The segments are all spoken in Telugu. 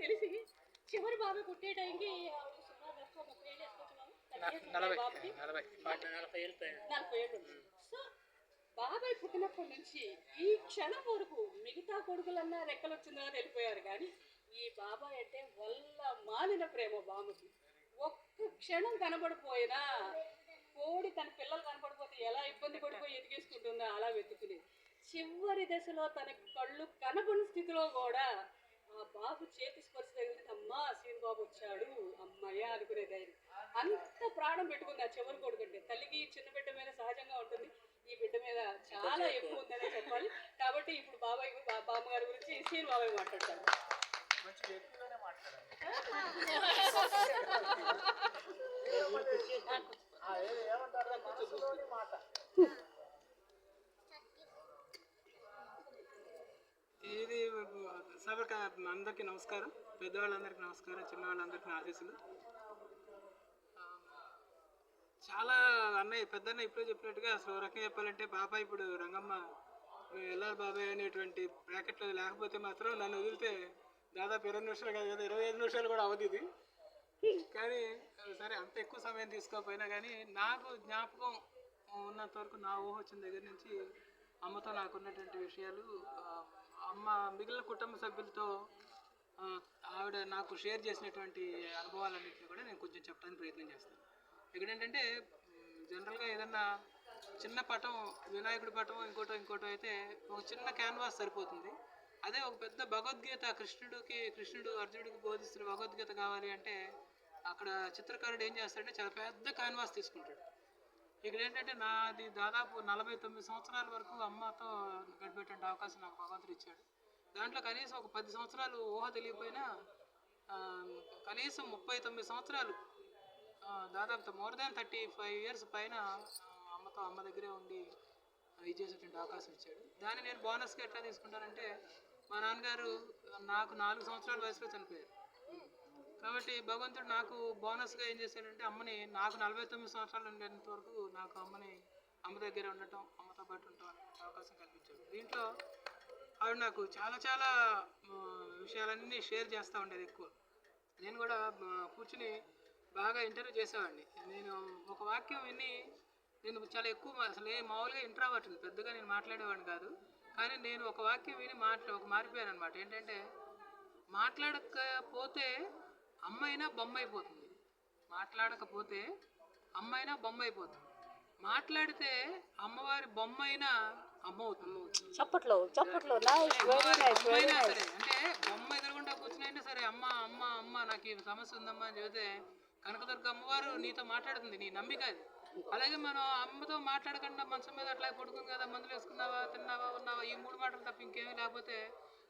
తెలిసి చివరి బాబు పుట్టే టైంకి. సో బాబాయ్ పుట్టినప్పటి నుంచి ఈ క్షణం వరకు మిగతా కొడుకులన్నా రెక్కలు వచ్చిందో అని వెళ్ళిపోయారు కానీ ఈ బాబాయ్ అంటే వల్ల మాలిన ప్రేమ బాబుకి. ఒక్క క్షణం కనబడిపోయినా కోడి తన పిల్లలు కనబడిపోతే ఎలా ఇబ్బంది పడిపోయి ఎదిగేసుకుంటుందో అలా వెతుకునేది చివరి దశలో తన కళ్ళు కనబడిన స్థితిలో కూడా ఆ బాబు చేతి స్పర్శ తగిలింది అమ్మా సీన్ బాబు వచ్చాడు. అమ్మయ్య అనుకునే ధైర్యం. అంత ప్రాణం పెట్టుకుంది ఆ చివరి కొడుకుంటే. తల్లికి చిన్న బిడ్డ మీద సహజంగా ఉంటుంది. ఈ బిడ్డ మీద చాలా ఎక్కువ ఉందనే చెప్పాలి. కాబట్టి ఇప్పుడు బాబాయ్ బామ్మగారి గురించి సీన్ బాబాయ్ ఏ- ఏమంటారు? మాట. సభకు అందరికీ నమస్కారం. పెద్దవాళ్ళందరికీ నమస్కారం చిన్నవాళ్ళందరికీ నా ఆశీస్సులు. చాలా అన్నయ్య పెద్దన్న ఇప్పుడే చెప్పినట్టుగా అసలు రకంగా చెప్పాలంటే బాబాయ్ ఇప్పుడు రంగమ్మ ఎల్ఆర్ బాబాయ్ అనేటువంటి బ్రాకెట్లో లేకపోతే మాత్రం నన్ను వదిలితే దాదాపు ఇరవై నిమిషాలు కాదు కదా ఇరవై ఐదు నిమిషాలు కూడా అవదు ఇది. కానీ సరే అంత ఎక్కువ సమయం తీసుకోకపోయినా కానీ నాకు జ్ఞాపకం ఉన్నంత వరకు నా ఊహ వచ్చిన దగ్గర నుంచి అమ్మతో నాకు ఉన్నటువంటి విషయాలు అమ్మ మిగిలిన కుటుంబ సభ్యులతో ఆవిడ నాకు షేర్ చేసినటువంటి అనుభవాలన్నింటినీ కూడా నేను కొంచెం చెప్పడానికి ప్రయత్నం చేస్తాను. ఇక్కడ ఏంటంటే జనరల్గా ఏదన్నా చిన్న పటం వినాయకుడి పటం ఇంకోటో ఇంకోటో అయితే ఒక చిన్న క్యాన్వాస్ సరిపోతుంది. అదే ఒక పెద్ద భగవద్గీత కృష్ణుడికి కృష్ణుడు అర్జునుడికి బోధిస్తున్న భగవద్గీత కావాలి అంటే అక్కడ చిత్రకారుడు ఏం చేస్తాడంటే చాలా పెద్ద క్యాన్వాస్ తీసుకుంటాడు. ఇక్కడ ఏంటంటే నాది దాదాపు నలభై తొమ్మిది సంవత్సరాల వరకు అమ్మతో గడిపేటువంటి అవకాశం నాకు భగవంతుడు ఇచ్చాడు. దాంట్లో కనీసం ఒక పది సంవత్సరాలు ఊహ తెలియపోయినా కనీసం ముప్పై తొమ్మిది సంవత్సరాలు దాదాపు more than thirty five years పైన అమ్మతో అమ్మ దగ్గరే ఉండి ఇది చేసేటువంటి అవకాశం ఇచ్చాడు. దాన్ని నేను బోనస్గా ఎట్లా తీసుకుంటానంటే మా నాన్నగారు నాకు నాలుగు సంవత్సరాల వయసులో చనిపోయారు. కాబట్టి భగవంతుడు నాకు బోనస్గా ఏం చేశాడంటే అమ్మని నాకు నలభై తొమ్మిది సంవత్సరాలు ఉండేంత వరకు నాకు అమ్మని అమ్మ దగ్గర ఉండటం అమ్మతో పాటు ఉండటం అవకాశం కల్పించాడు. దీంట్లో ఆవిడ నాకు చాలా చాలా విషయాలన్నీ షేర్ చేస్తూ ఉండేది ఎక్కువ. నేను కూడా కూర్చుని బాగా ఇంటర్వ్యూ చేసేవాడిని. నేను ఒక వాక్యం విని నేను చాలా ఎక్కువ అసలు మామూలుగా మామూలుగా ఇంట్రావర్ట్ పెద్దగా నేను మాట్లాడేవాడిని కాదు. కానీ నేను ఒక వాక్యం విని మాట్లా ఒక మారిపోయాను అనమాట ఏంటంటే మాట్లాడకపోతే అమ్మైనా బొమ్మ అయిపోతుంది మాట్లాడకపోతే అమ్మైనా బొమ్మ అయిపోతుంది మాట్లాడితే అమ్మవారి బొమ్మ అయినా అమ్మ అవుతుంది చప్పట్లో చప్పట్లో సరే అంటే బొమ్మ ఎదురుకుండా కూర్చునైనా సరే అమ్మ అమ్మ అమ్మ నాకు ఈ సమస్య ఉందమ్మా అని చెబితే కనకదుర్గ అమ్మవారు నీతో మాట్లాడుతుంది నీ నమ్మిక అది. అలాగే మనం అమ్మతో మాట్లాడకుండా మంచం మీద అట్లా పడుకుంది కదా మందులు వేసుకున్నావా తిన్నావా ఉన్నావా ఈ మూడు మాటలు తప్ప ఇంకేమీ లేకపోతే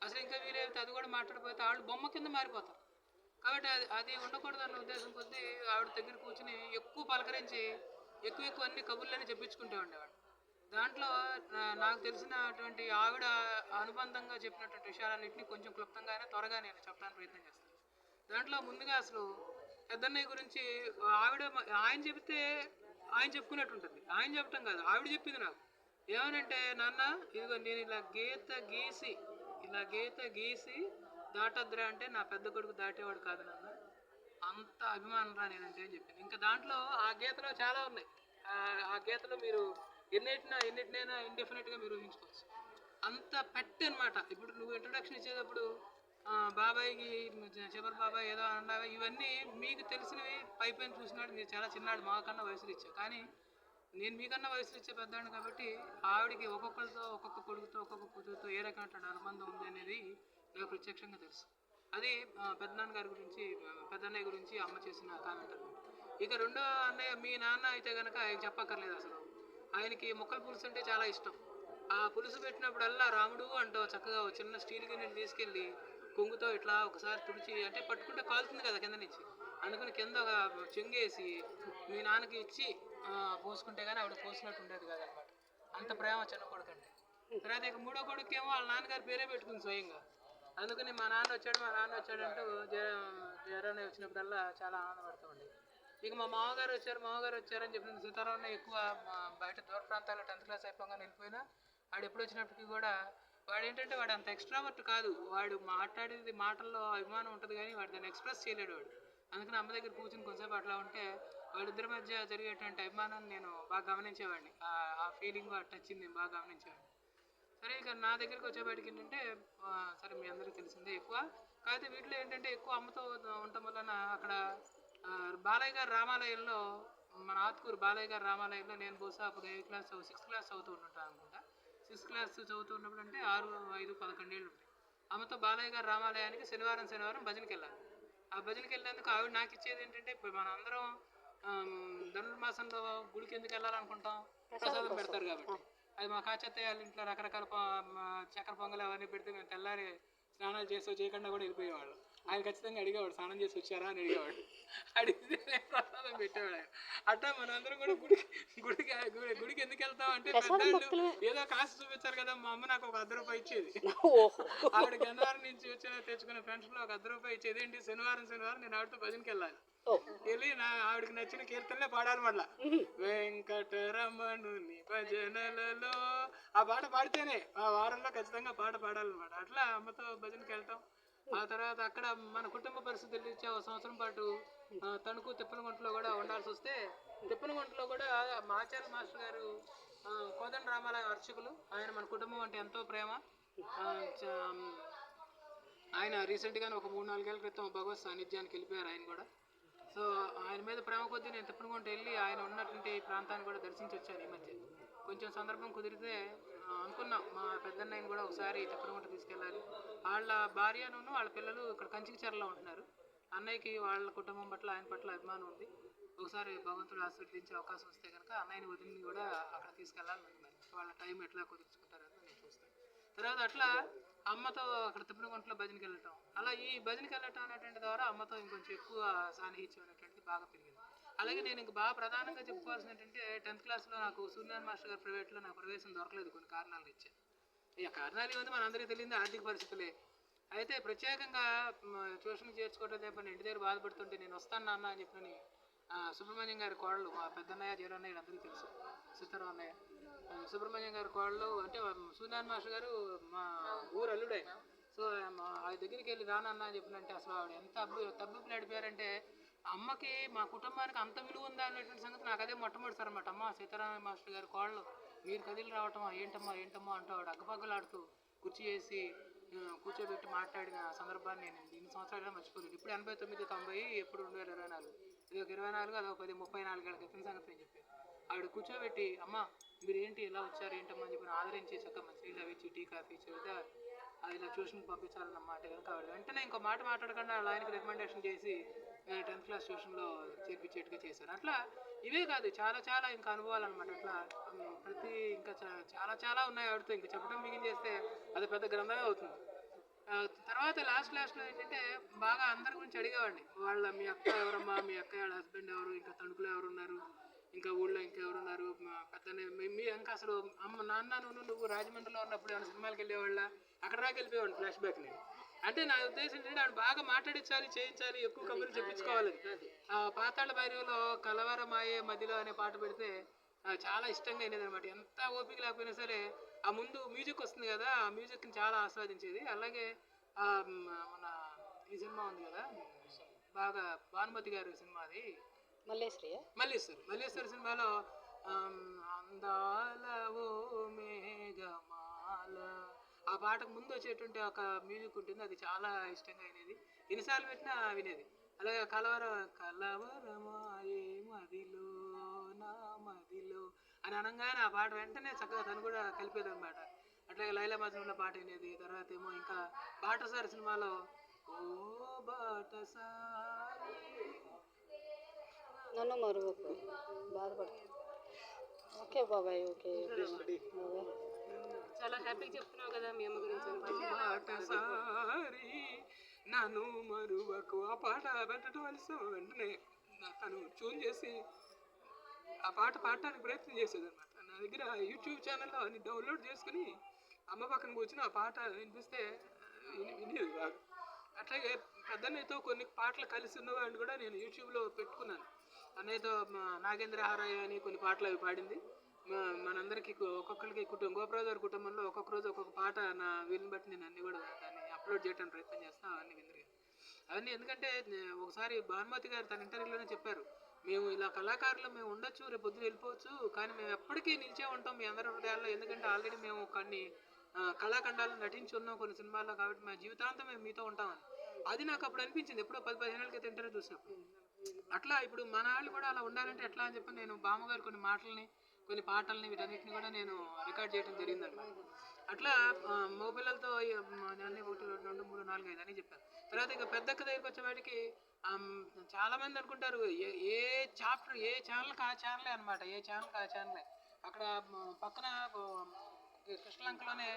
అసలు ఇంకా వీలైతే అది కూడా మాట్లాడిపోతే వాళ్ళు బొమ్మ కింద మారిపోతారు. కాబట్టి అది అది ఉండకూడదు అన్న ఉద్దేశం కొద్దీ ఆవిడ దగ్గర కూర్చుని ఎక్కువ పలకరించి ఎక్కువ ఎక్కువ అన్ని కబుర్లని చెప్పించుకుంటూ ఉండేవాడు దాంట్లో నాకు తెలిసినటువంటి ఆవిడ అనుబంధంగా చెప్పినటువంటి విషయాలన్నింటినీ కొంచెం క్లుప్తంగా అయినా త్వరగా నేను చెప్పడానికి ప్రయత్నం చేస్తాను. దాంట్లో ముందుగా అసలు పెద్దన్నయ్య గురించి ఆవిడ ఆయన చెబితే ఆయన చెప్పుకున్నట్టు ఉంటుంది. ఆయన చెప్పటం కాదు ఆవిడ చెప్పింది నాకు. ఏమనంటే నాన్న ఇదిగో నేను ఇలా గీత గీసి ఇలా గీత గీసి దాటద్దురా అంటే నా పెద్ద కొడుకు దాటేవాడు కాదు నన్ను. అంత అభిమానం రా నేనంటే అని చెప్పింది ఇంకా దాంట్లో ఆ గీతలో చాలా ఉన్నాయి. ఆ- గీతలో మీరు ఎన్నిటినా ఎన్నిటినైనా ఇండెఫినెట్గా మీరు ఊహించుకోవచ్చు. అంత పెట్టి అనమాట ఇప్పుడు నువ్వు ఇంట్రొడక్షన్ ఇచ్చేటప్పుడు బాబాయ్కి చివరి బాబాయ్ ఏదో అన్నావా ఇవన్నీ మీకు తెలిసినవి పై పైన చూసినాడు మీరు చాలా చిన్నాడు మాకన్నా వయసులు ఇచ్చావు కానీ నేను మీకన్నా వయసులు ఇచ్చే పెద్దాడు కాబట్టి ఆవిడకి ఒక్కొక్కరితో ఒక్కొక్క కొడుకుతో ఒక్కొక్క కూతురుతో ఏ రకమైన అనుబంధం ఉంది అనేది నాకు ప్రత్యక్షంగా తెలుసు. అది ఆ, గారి గురించి పెద్దన్నయ్య గురించి అమ్మ చేసిన కామెంట్ అనమాట. ఇక రెండో అన్నయ్య మీ నాన్న అయితే కనుక ఆయన చెప్పక్కర్లేదు అసలు. ఆయనకి మొక్కలు పులుసు అంటే చాలా ఇష్టం. ఆ పులుసు పెట్టినప్పుడల్లా రాముడు అంటూ చక్కగా ఒక చిన్న స్టీల్ గిన్నెని తీసుకెళ్ళి కొంగుతో ఇట్లా ఒకసారి తుడిచి అంటే పట్టుకుంటే కాలుతుంది కదా కింద నుంచి. అందుకని కింద ఒక చెంగేసి మీ నాన్నకి ఇచ్చి పోసుకుంటే కానీ ఆవిడ పోసినట్టు ఉండేది కాదనమాట. అంత ప్రేమ చిన్న కొడుకంటే. తర్వాత ఇక మూడో కొడుకు ఏమో వాళ్ళ నాన్నగారి పేరే పెట్టుకుంది స్వయంగా. అందుకని మా నాన్న వచ్చాడు మా నాన్న వచ్చాడు అంటూ జ్వరం వచ్చినప్పుడల్లా చాలా ఆనందపడుతూ ఉండేది ఇక మా మామగారు వచ్చారు మామగారు వచ్చారని చెప్పిన సీతారామన్న ఎక్కువ బయట దూర ప్రాంతాల్లో టెన్త్ క్లాస్ అయిపోగానే వెళ్ళిపోయినా వాడు ఎప్పుడు వచ్చినప్పటికీ కూడా వాడు ఏంటంటే వాడు అంత ఎక్స్ట్రావర్ట్ కాదు. వాడు మాట్లాడేది మాటల్లో అభిమానం ఉంటుంది కానీ వాడు దాన్ని ఎక్స్ప్రెస్ చేయలేడు వాడు. అందుకని అమ్మ దగ్గర కూర్చుని కొంచెంసేపు అట్లా ఉంటే వాళ్ళిద్దరి మధ్య జరిగేటువంటి అభిమానాన్ని నేను బాగా గమనించేవాడిని. ఆ- ఫీలింగ్ ఆ టచ్ నేను బాగా గమనించేవాడిని. సరే ఇక నా దగ్గరికి వచ్చేపాటికి ఏంటంటే సరే మీ అందరికీ తెలిసిందే ఎక్కువ. కాకపోతే వీటిలో ఏంటంటే ఎక్కువ అమ్మతో ఉండటం వలన అక్కడ బాలయ్య గారి రామాలయంలో మన ఆత్కూరు బాలయ్య గారి రామాలయంలో నేను బహుశా అప్పుడు ఏ క్లాస్ సిక్స్త్ క్లాస్ చదువుతూ ఉంటాను అనుకుంటా. సిక్స్త్ క్లాస్ చదువుతూ ఉన్నప్పుడు అంటే ఆరు ఐదు పదకొండేళ్ళు ఉంటాయి. అమ్మతో బాలయ్య గారి రామాలయానికి శనివారం శనివారం భజనకి వెళ్ళాలి. ఆ భజనకి వెళ్ళేందుకు ఆవిడ నాకు ఇచ్చేది ఏంటంటే ఇప్పుడు మన అందరం ధనుర్మాసంలో గుడికి ఎందుకు వెళ్ళాలనుకుంటాం? ప్రసాదం పెడతారు కాబట్టి. అది మా కాచత్తయ్య వాళ్ళ ఇంట్లో రకరకాల మా చక్కెర పొంగలు అవన్నీ పెడితే మేము తెల్లారి స్నానాలు చేస్తూ చేయకుండా కూడా వెళ్ళిపోయేవాళ్ళు. ఆయన ఖచ్చితంగా అడిగేవాడు స్నానం చేసి వచ్చారా? అని అడిగేవాడు. అడిగితే నేను ప్రసాదం పెట్టేవాడు ఆయన. అట్లా మనందరం కూడా గుడికి గుడికి గుడి- గుడికి ఎందుకు వెళ్తాం అంటే పెద్దవాళ్ళు ఏదో కాసు చూపించారు కదా మా అమ్మ నాకు ఒక అర్ధ రూపాయి ఇచ్చేది. ఆవిడ గన్నవరం నుంచి వచ్చిన తెచ్చుకున్న లో ఒక అర్ధ రూపాయి ఇచ్చేది. ఏంటి? శనివారం శనివారం నేను ఆవిడతో భజనకి వెళ్ళాలి. వెళ్ళి నా ఆవిడకి నచ్చిన కీర్తనలే పాడాలి మళ్ళా. వెంకటరమణుని భజనలలో ఆ పాట పాడితేనే ఆ వారంలో ఖచ్చితంగా పాట పాడాలన్నమాట అట్లా అమ్మతో భజనకి వెళ్తాం. ఆ తర్వాత అక్కడ మన కుటుంబ పరిస్థితులు ఇచ్చే ఒక సంవత్సరం పాటు తణుకు తిప్పనగుంటలో కూడా ఉండాల్సి వస్తే తిప్పనగుంటలో కూడా మాచార్య మాస్టర్ గారు కోదండ రామాలయ అర్చకులు ఆయన మన కుటుంబం అంటే ఎంతో ప్రేమ. చ- ఆయన రీసెంట్గానే ఒక మూడు నాలుగేళ్ళ క్రితం భగవత్ సాన్నిధ్యానికి వెళ్ళిపోయారు ఆయన కూడా. సో ఆయన మీద ప్రేమ కొద్దీ నేను తిప్పనగుంట వెళ్ళి ఆయన ఉన్నటువంటి ప్రాంతాన్ని కూడా దర్శించి వచ్చాను ఈ మధ్య. కొంచెం సందర్భం కుదిరితే అనుకున్నాం. మా పెద్దన్నయ్యని కూడా ఒకసారి చక్రగుంట తీసుకెళ్ళాలి. వాళ్ళ భార్యను వాళ్ళ పిల్లలు ఇక్కడ కంచికిచెరలో ఉంటున్నారు. అన్నయ్యకి వాళ్ళ కుటుంబం పట్ల ఆయన పట్ల అభిమానం ఉంది. ఒకసారి భగవంతుడు ఆశీర్వదించే అవకాశం వస్తే కనుక అన్నయ్యని వదిలిని కూడా అక్కడ తీసుకెళ్ళాలని ఉంది వాళ్ళ టైం ఎట్లా కుదుర్చుకుంటారని నేను చూస్తాను. తర్వాత అట్లా అమ్మతో అక్కడ తిప్పనగుంటలో భజనకి వెళ్ళటం అలా ఈ భజనకి వెళ్ళటం అనేటువంటి ద్వారా అమ్మతో ఇంకొంచెం ఎక్కువ సాన్నిహిత్యం అనేటువంటిది బాగా పెరిగింది. అలాగే నేను ఇంక బాగా ప్రధానంగా చెప్పుకోవాల్సిన ఏంటంటే టెన్త్ క్లాస్లో నాకు సూర్యనారాయణ మాస్టర్ గారు ప్రైవేట్లో నాకు ప్రవేశం దొరకలేదు కొన్ని కారణాలు ఇచ్చా ఈ కారణాలు ఏమంటే మనందరికీ తెలియదు ఆర్థిక పరిస్థితులే. అయితే ప్రత్యేకంగా ట్యూషన్ చేర్చుకోవడం లేకపోతే ఇంటి దగ్గర బాధపడుతుంటే నేను వస్తాను నాన్న అని చెప్పని సుబ్రహ్మణ్యం గారి కోడలు మా పెద్దన్నయ్య జీరన్నయ్య అందరికీ తెలుసు. సుతరం అన్నయ్య. సుబ్రహ్మణ్యం గారి కోడలు అంటే సూర్యనారాయణ మాస్టర్ గారు మా ఊరు అల్లుడే. సో మా ఆ దగ్గరికి వెళ్ళి రానన్నా అని చెప్పినంటే అసలు ఆవిడ ఎంత అబ్బు తబ్బులు నడిపారంటే అమ్మకి మా కుటుంబానికి అంత విలువ ఉందా అనేటువంటి సంగతి నాకు అదే మొట్టమొదటిసారి అనమాట అమ్మ సీతారామ మాస్టర్ గారి కోళ్ళు మీరు కదిలి రావటం ఏంటమ్మా ఏంటమ్మా అంటూ ఆవిడ అగ్గపగ్గలాడుతూ కుర్చీ వేసి కూర్చోబెట్టి మాట్లాడిన సందర్భాన్ని నేను ఇన్ని సంవత్సరాలు మర్చిపోలేదు. ఇప్పుడు ఎనభై తొమ్మిది తొంభై ఎప్పుడు రెండు వేల ఇరవై నాలుగు. ఇది ఒక ఇరవై నాలుగు అదొక పది ముప్పై నాలుగేళ్ళ క్రితం సంగతి నేను చెప్పాను ఆవిడ కూర్చోబెట్టి అమ్మ మీరు ఏంటి ఇలా వచ్చారు ఏంటమ్మా అని చెప్పి ఆదరించి చక్క మంచి అవి ఇచ్చి టీ కాఫీ చెబితే ఇలా ట్యూషన్కి పంపించాలన్నమాట కనుక ఆవిడ వెంటనే ఇంకో మాట మాట్లాడకుండా వాళ్ళ ఆయనకి రికమెండేషన్ చేసి టెన్త్ క్లాస్ ట్యూషన్లో చేర్పించేట్టుగా చేశారు. అట్లా ఇవే కాదు చాలా చాలా ఇంకా అనుభవాలు అనమాట అట్లా ప్రతి ఇంకా చాలా చాలా ఉన్నాయి ఆవిడతో. ఇంకా చెప్పడం మిగిలిన చేస్తే అది పెద్ద గ్రంథమే అవుతుంది. తర్వాత లాస్ట్ లాస్ట్లో ఏంటంటే బాగా అందరి గురించి అడిగేవాడిని. వాళ్ళ మీ అక్క ఎవరమ్మా? మీ అక్క వాళ్ళ హస్బెండ్ ఎవరు? ఇంకా తణుకులో ఎవరున్నారు? ఇంకా ఊళ్ళో ఇంకా ఎవరున్నారు ఇంకా అసలు అమ్మ నాన్న నువ్వు నువ్వు రాజమండ్రిలో ఉన్నప్పుడు ఏమైనా సినిమాకి వెళ్ళేవాళ్ళ? అక్కడ దాకా వెళ్ళిపోయేవాడిని ఫ్లాష్ బ్యాక్ నేను అంటే నా ఉద్దేశం ఏంటంటే ఆవిడ బాగా మాట్లాడించాలి చేయించాలి ఎక్కువ కబుర్లు చెప్పించుకోవాలి. ఆ పాతాళ భైరవిలో కలవరమాయే మదిలో అనే పాట పెడితే చాలా ఇష్టంగా వినేది అనమాట ఎంత ఓపిక లేకపోయినా సరే ఆ ముందు మ్యూజిక్ వస్తుంది కదా ఆ మ్యూజిక్ని చాలా ఆస్వాదించేది. అలాగే మన ఈ సినిమా ఉంది కదా బాగా భానుమతి గారి సినిమా అది. మల్లేశ్వరియ మల్లేశ్వరి మల్లేశ్వరి సినిమాలో అందాల ఓ మేఘమాల. ఆ పాటకు ముందు వచ్చేటువంటి ఒక మ్యూజిక్ ఉంటుంది అది చాలా ఇష్టంగా వినేది. ఎన్నిసార్లు పెట్టినా వినేది. అలాగే కలవరం కలవరమాయే మదిలో నా మదిలో అని అనగానే ఆ పాట వెంటనే చక్కగా తను కూడా కలిపేది అనమాట అట్లాగే లైలా మజ్నుల పాట వినేది తర్వాత ఏమో ఇంకా బాటసారి సినిమాలో ఓ బాటసారి. నన్ను మరువకు బాధపడుతుంది ఓకే బాబాయ్ ఓకే చాలా హ్యాపీగా చెప్తున్నావు కదా మీ అమ్మ గురించి నన్ను మరువకు ఆ పాట పెట్టడం వలస వెంటనే నా- తను ట్యూన్ చేసి ఆ పాట పాడటానికి ప్రయత్నం చేసేది అనమాట నా దగ్గర యూట్యూబ్ ఛానల్లో అన్ని డౌన్లోడ్ చేసుకుని అమ్మ పక్కన కూర్చుని ఆ పాట వినిపిస్తే వినేది బాగా అట్లాగే పెద్దన్నయ్యతో కొన్ని పాటలు కలిసి ఉన్నవాడిని కూడా నేను యూట్యూబ్లో పెట్టుకున్నాను. అన్నయ్యతో నాగేంద్రహారాయ నాగేంద్ర హారాయ అని కొన్ని పాటలు అవి పాడింది. మ- మనందరికీ ఒక్కొక్కరికి కుటుంబం గోపరాజు గారి కుటుంబంలో ఒక్కొక్క రోజు ఒక్కొక్క పాట నా వీలుని బట్టి నేను అన్ని కూడా దాన్ని అప్లోడ్ చేయడానికి ప్రయత్నం చేస్తాను అవన్నీ విందరు అవన్నీ ఎందుకంటే ఒకసారి భానుమతి గారు తన ఇంటర్వ్యూలోనే చెప్పారు మేము ఇలా కళాకారులు మేము ఉండొచ్చు రేపు పొద్దున వెళ్ళిపోవచ్చు కానీ మేము ఎప్పటికీ నిలిచే ఉంటాం మీ అందరి హృదయాల్లో ఎందుకంటే ఆల్రెడీ మేము కొన్ని కళాఖండాలు నటించి ఉన్నాం కొన్ని సినిమాల్లో కాబట్టి మా జీవితాంతం మేము మీతో ఉంటామని. అది నాకు అప్పుడు అనిపించింది ఎప్పుడో పది పదిహేను క్రితం ఇంటర్వ్యూ చూసినప్పుడు. అట్లా ఇప్పుడు మన వాళ్ళు కూడా అలా ఉండాలంటే ఎట్లా అని చెప్పి నేను బామ్మగారు కొన్ని మాటల్ని కొన్ని పాటల్ని వీటన్నిటిని కూడా నేను రికార్డ్ చేయడం జరిగింది అట్లా ఆ, మగపిల్లలతో అన్ని ఒకటి రెండు మూడు నాలుగు ఐదు అని చెప్పాను తర్వాత ఇక పెద్ద దగ్గరికి వచ్చేవాడికి చాలా మంది అనుకుంటారు ఏ చాప్టర్ ఏ ఛానల్కి ఆ ఛానలే అనమాట ఏ ఛానల్కి ఆ ఛానలే అక్కడ పక్కన కృష్ణలంకలోనే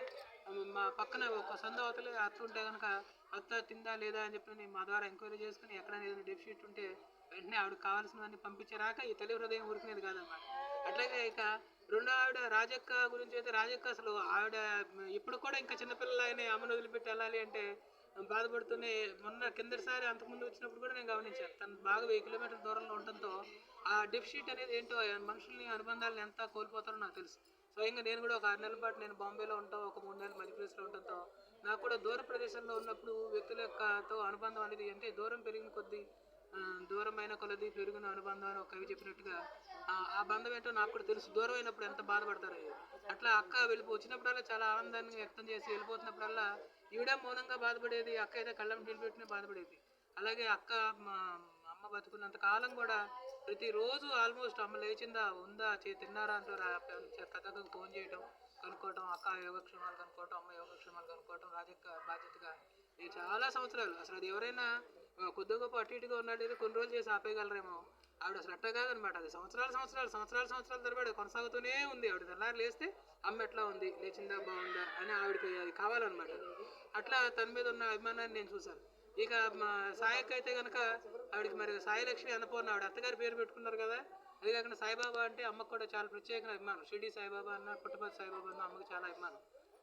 మా పక్కన ఒక సందు అవతల అత్త ఉంటే కనుక అత్త తిందా లేదా అని చెప్పి నేను మా ద్వారా ఎంక్వైరీ చేసుకుని ఎక్కడైనా ఏదైనా డెఫిషిట్ ఉంటే వెంటనే ఆవిడ కావాల్సినవన్నీ పంపించేరాక ఈ తల్లి హృదయం ఊరుకునేది కాదనమాట. అట్లాగే ఇక రెండో ఆవిడ రాజక్క గురించి అయితే రాజక్క అసలు ఆవిడ ఇప్పుడు కూడా ఇంకా చిన్నపిల్లలైన అమ్మను వదిలిపెట్టి వెళ్ళాలి అంటే బాధపడుతూనే మొన్న కిందటిసారి అంతకుముందు వచ్చినప్పుడు కూడా నేను గమనించాను తను బాగా వెయ్యి కిలోమీటర్ల దూరంలో ఉండటంతో ఆ డెఫిషిట్ అనేది ఏంటో ఆ మనుషుల్ని అనుబంధాలను ఎంత కోల్పోతారో నాకు తెలుసు. స్వయంగా నేను కూడా ఒక ఆరు నెలల పాటు నేను బాంబేలో ఉంటాం ఒక మూడు నెలలు మధ్యప్రదేశ్లో ఉండటంతో నాకు కూడా దూర ప్రదేశంలో ఉన్నప్పుడు వ్యక్తుల యొక్కతో అనుబంధం అనేది అంటే దూరం పెరిగిన కొద్దీ దూరమైన కొలది పెరిగిన అనుబంధం అని ఒక కవి చెప్పినట్టుగా ఆ బంధం ఏంటో నాకు కూడా తెలుసు. దూరం అయినప్పుడు ఎంత బాధపడతారో అట్లా అక్క వెళ్ళిపో వచ్చినప్పుడల్లా చాలా ఆనందాన్ని వ్యక్తం చేసి వెళ్ళిపోతున్నప్పుడల్లా ఈవిడ మౌనంగా బాధపడేది అక్క అయితే కళ్ళం నిలబెట్టిన బాధపడేది. అలాగే అక్క మా అమ్మ బతుకున్నంత కాలం కూడా ప్రతిరోజు ఆల్మోస్ట్ అమ్మ లేచిందా ఉందా చే తిన్నారా అంటారు కథకు ఫోన్ చేయడం కనుక్కోవటం అక్క యోగక్షేమాలు కనుక్కోవటం అమ్మ యోగక్షేమాలు కనుక్కోవటం రాజక్క బాధ్యతగా. ఇది చాలా సంవత్సరాలు అసలు అది ఎవరైనా కొద్దిగా గొప్ప అటు ఇటుగా ఉన్నట్టయితే కొన్ని రోజులు చేసి ఆపేయగలరేమో. ఆవిడ అసలు అట్ట కాదనమాట. అది సంవత్సరాలు సంవత్సరాలు సంవత్సరాలు సంవత్సరాల తరబడి కొనసాగుతూనే ఉంది. ఆవిడ తెల్లారి లేస్తే అమ్మ ఎట్లా ఉంది? లేచిందా? బాగుందా? అని ఆవిడకి అది కావాలన్నమాట. అట్లా తన మీద ఉన్న అభిమానాన్ని నేను చూశాను. ఇక మా సాయక్ అయితే కనుక ఆవిడకి మరి సాయిలక్ష్మి అన్నపూర్ణ ఆవిడ అత్తగారి పేరు పెట్టుకున్నారు కదా? అది కాకుండా సాయిబాబా అంటే అమ్మకు కూడా చాలా ప్రత్యేకమైన అభిమానం. షిరిడి సాయిబాబా అన్న పుట్టపతి సాయిబాబా అన్న అమ్మకి చాలా అభిమానం.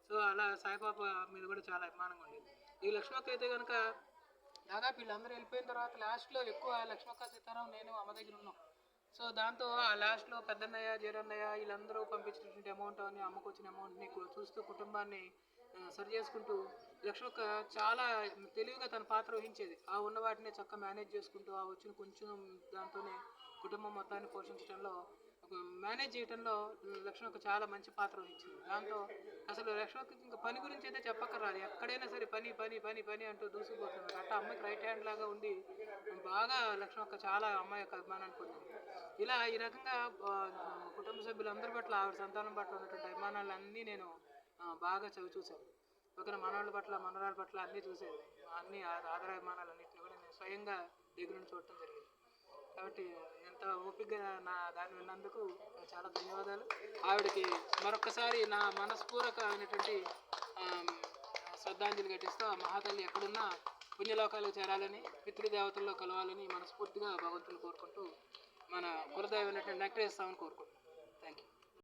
సో అలా సాయిబాబా మీద కూడా చాలా అభిమానంగా ఉండేది. ఈ లక్ష్మక్క అయితే కనుక దాదాపు వీళ్ళందరూ వెళ్ళిపోయిన తర్వాత లాస్ట్లో ఎక్కువ లక్ష్మక్క సీతారాం నేను అమ్మ దగ్గర ఉన్నాం. సో దాంతో ఆ లాస్ట్లో పెద్దన్నయ్య జరన్నయ్య వీళ్ళందరూ పంపించినటువంటి అమౌంట్ అని అమ్మకు వచ్చిన అమౌంట్ని చూస్తూ కుటుంబాన్ని సరి చేసుకుంటూ లక్ష్మక్క చాలా తెలివిగా తన పాత్ర వహించేది. ఆ ఉన్న వాటిని చక్కగా మేనేజ్ చేసుకుంటూ ఆ వచ్చిన కొంచెం దాంతోనే కుటుంబం మొత్తాన్ని పోషించడంలో ఒక మేనేజ్ చేయడంలో లక్ష్మక్క చాలా మంచి పాత్ర వహించింది. దాంతో అసలు లక్ష్మక్క ఇంకా పని గురించి అయితే చెప్పక్కర్రాదు. ఎక్కడైనా సరే పని పని పని పని అంటూ దూసుకుపోతున్నారు అట్లా అమ్మాయికి రైట్ హ్యాండ్ లాగా ఉండి బాగా లక్ష్మక్క చాలా అమ్మాయి యొక్క అభిమానాన్ని పొందింది. ఇలా ఈ రకంగా కుటుంబ సభ్యులందరి పట్ల ఆవిడ సంతానం పట్ల ఉన్నటువంటి అభిమానాలన్నీ నేను బాగా చవి చూశాను ఒకరి మనవాళ్ళ పట్ల మనరాళ్ళ పట్ల అన్నీ చూసేది అన్ని ఆ- ఆదరాభిమానాలన్నింటినీ కూడా నేను స్వయంగా దగ్గర నుంచి చూడటం జరిగింది. కాబట్టి ఎంత ఓపికగా నా దాన్ని విన్నందుకు చాలా ధన్యవాదాలు. ఆవిడకి మరొకసారి నా మనస్పూర్వకమైనటువంటి అయినటువంటి శ్రద్ధాంజలి ఘటిస్తూ ఆ మహాతల్లి ఎక్కడున్నా పుణ్యలోకాలకు చేరాలని పితృదేవతల్లో కలవాలని మనస్ఫూర్తిగా భగవంతుని కోరుకుంటూ మన కులదైవమైనటువంటి వెంకటేశ్వర స్వామిని కోరుకుంటున్నాను.